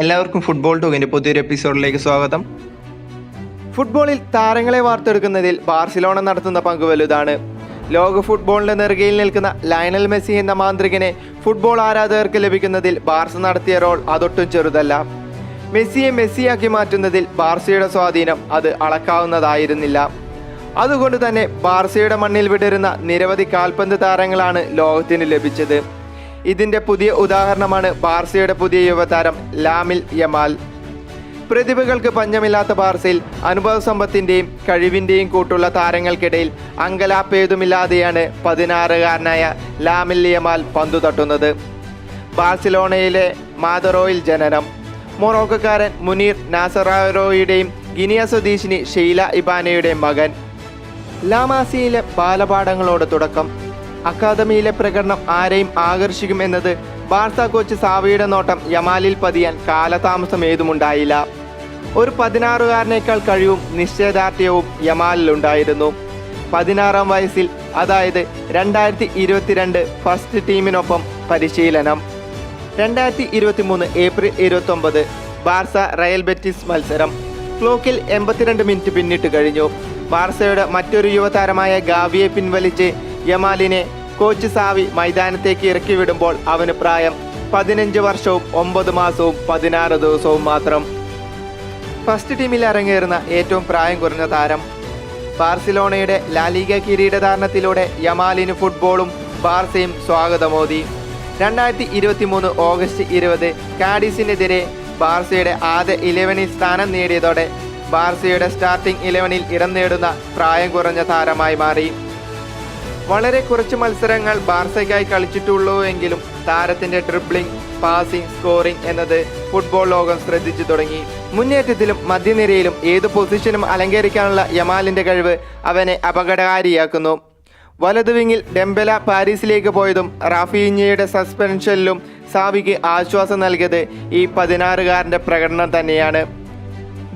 എല്ലാവർക്കും ഫുട്ബോൾ ടോക്കിന്റെ പുതിയൊരു എപ്പിസോഡിലേക്ക് സ്വാഗതം. ഫുട്ബോളിൽ താരങ്ങളെ വാർത്തെടുക്കുന്നതിൽ ബാർസിലോണ നടത്തുന്ന പങ്ക് വലുതാണ്. ലോക ഫുട്ബോളിന്റെ നെറുകയിൽ നിൽക്കുന്ന ലയണൽ മെസ്സി എന്ന മാന്ത്രികനെ ഫുട്ബോൾ ആരാധകർക്ക് ലഭിക്കുന്നതിൽ ബാർസ നടത്തിയ റോൾ അതൊട്ടും ചെറുതല്ല. മെസ്സിയെ മെസ്സിയാക്കി മാറ്റുന്നതിൽ ബാർസയുടെ സ്വാധീനം അത് അളക്കാവുന്നതായിരുന്നില്ല. അതുകൊണ്ട് തന്നെ ബാർസയുടെ മണ്ണിൽ വിടരുന്ന നിരവധി കാൽപന്ത് താരങ്ങളാണ് ലോകത്തിന് ലഭിച്ചത്. ഇതിന്റെ പുതിയ ഉദാഹരണമാണ് ബാർസയുടെ പുതിയ യുവതാരം ലാമിൽ യമാൽ. പ്രതിഭകൾക്ക് പഞ്ഞമില്ലാത്ത ബാർസയിൽ അനുഭവ സമ്പത്തിന്റെയും കഴിവിന്റെയും കൂട്ടുള്ള താരങ്ങൾക്കിടയിൽ അങ്കലാപ്പേതുമില്ലാതെയാണ് പതിനാറുകാരനായ ലാമിൽ യമാൽ പന്തു തട്ടുന്നത്. ബാഴ്സലോണയിലെ മാതറോയിൽ ജനനം. മൊറോക്കക്കാരൻ മുനീർ നാസറാറോയുടെയും ഗിനിയ സ്വദേശിനി ഷെയ്ല ഇബാനയുടെയും മകൻ. ലാമാസിയിലെ ബാലപാഠങ്ങളോട് തുടക്കം. അക്കാദമിയിലെ പ്രകടനം ആരെയും ആകർഷിക്കുമെന്നത് ബാർസ കോച്ച് സാവിയുടെ നോട്ടം യമാലിൽ പതിയാൻ കാലതാമസം ഏതുമുണ്ടായില്ല. ഒരു പതിനാറുകാരനേക്കാൾ കഴിവും നിശ്ചയദാർഢ്യവും യമാലിൽ ഉണ്ടായിരുന്നു. പതിനാറാം വയസ്സിൽ അതായത് രണ്ടായിരത്തി ഇരുപത്തിരണ്ട് ഫസ്റ്റ് ടീമിനൊപ്പം പരിശീലനം. രണ്ടായിരത്തി ഇരുപത്തി മൂന്ന് ഏപ്രിൽ ഇരുപത്തി ഒമ്പത് ബാർസ റയൽ ബെറ്റിസ് മത്സരം. ക്ലോക്കിൽ എൺപത്തിരണ്ട് മിനിറ്റ് പിന്നിട്ട് കഴിഞ്ഞു. ബാർസയുടെ മറ്റൊരു യുവതാരമായ ഗാവിയെ പിൻവലിച്ച് യമാലിനെ കോച്ച് സാവി മൈതാനത്തേക്ക് ഇറക്കി വിടുമ്പോൾ അവന് പ്രായം പതിനഞ്ച് വർഷവും ഒമ്പത് മാസവും പതിനാറ് ദിവസവും മാത്രം. ഫസ്റ്റ് ടീമിൽ അരങ്ങേറുന്ന ഏറ്റവും പ്രായം കുറഞ്ഞ താരം ബാർസിലോണയുടെ ലാലിഗ കിരീടധാരണത്തിലൂടെ യമാലിന് ഫുട്ബോളും ബാർസയും സ്വാഗതമോദി രണ്ടായിരത്തി ഇരുപത്തി മൂന്ന് ഓഗസ്റ്റ് ഇരുപത് കാഡിസിനെതിരെ ബാർസയുടെ ആദ്യ ഇലവനിൽ സ്ഥാനം നേടിയതോടെ ബാർസയുടെ സ്റ്റാർട്ടിംഗ് ഇലവനിൽ ഇടം നേടുന്ന പ്രായം കുറഞ്ഞ താരമായി മാറി. വളരെ കുറച്ച് മത്സരങ്ങൾ ബാർസയ്ക്കായി കളിച്ചിട്ടുള്ളൂ എങ്കിലും താരത്തിന്റെ ഡ്രിബ്ലിംഗ് പാസിംഗ് സ്കോറിംഗ് എന്നത് ഫുട്ബോൾ ലോകം ശ്രദ്ധിച്ചു തുടങ്ങി. മുന്നേറ്റത്തിലും മധ്യനിരയിലും ഏത് പൊസിഷനും അലങ്കരിക്കാനുള്ള യമാലിന്റെ കഴിവ് അവനെ അപകടകാരിയാക്കുന്നു. വലതുവിങ്ങിൽ ഡെംബല പാരീസിലേക്ക് പോയതും റാഫീഞ്ഞയുടെ സസ്പെൻഷനിലും സാവിക്ക് ആശ്വാസം നൽകിയത് ഈ പതിനാറുകാരന്റെ പ്രകടനം തന്നെയാണ്.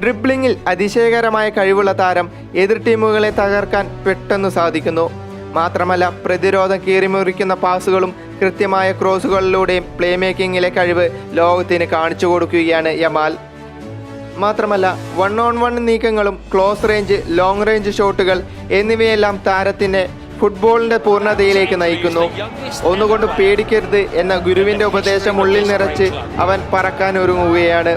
ഡ്രിബ്ലിങ്ങിൽ അതിശയകരമായ കഴിവുള്ള താരം എതിർ ടീമുകളെ തകർക്കാൻ പെട്ടെന്ന് സാധിക്കുന്നു. മാത്രമല്ല പ്രതിരോധം കീറിമുറിക്കുന്ന പാസുകളും കൃത്യമായ ക്രോസുകളിലൂടെയും പ്ലേ മേക്കിങ്ങിലെ കഴിവ് ലോകത്തിന് കാണിച്ചു കൊടുക്കുകയാണ് യമാൽ. മാത്രമല്ല വൺ ഓൺ വൺ നീക്കങ്ങളും ക്ലോസ് റേഞ്ച് ലോങ് റേഞ്ച് ഷോട്ടുകൾ എന്നിവയെല്ലാം താരത്തിന്റെ ഫുട്ബോളിന്റെ പൂർണതയിലേക്ക് നയിക്കുന്നു. ഒന്നുകൊണ്ട് പേടിക്കരുത് എന്ന ഗുരുവിന്റെ ഉപദേശം ഉള്ളിൽ നിറച്ച് അവൻ പറക്കാൻ ഒരുങ്ങുകയാണ്.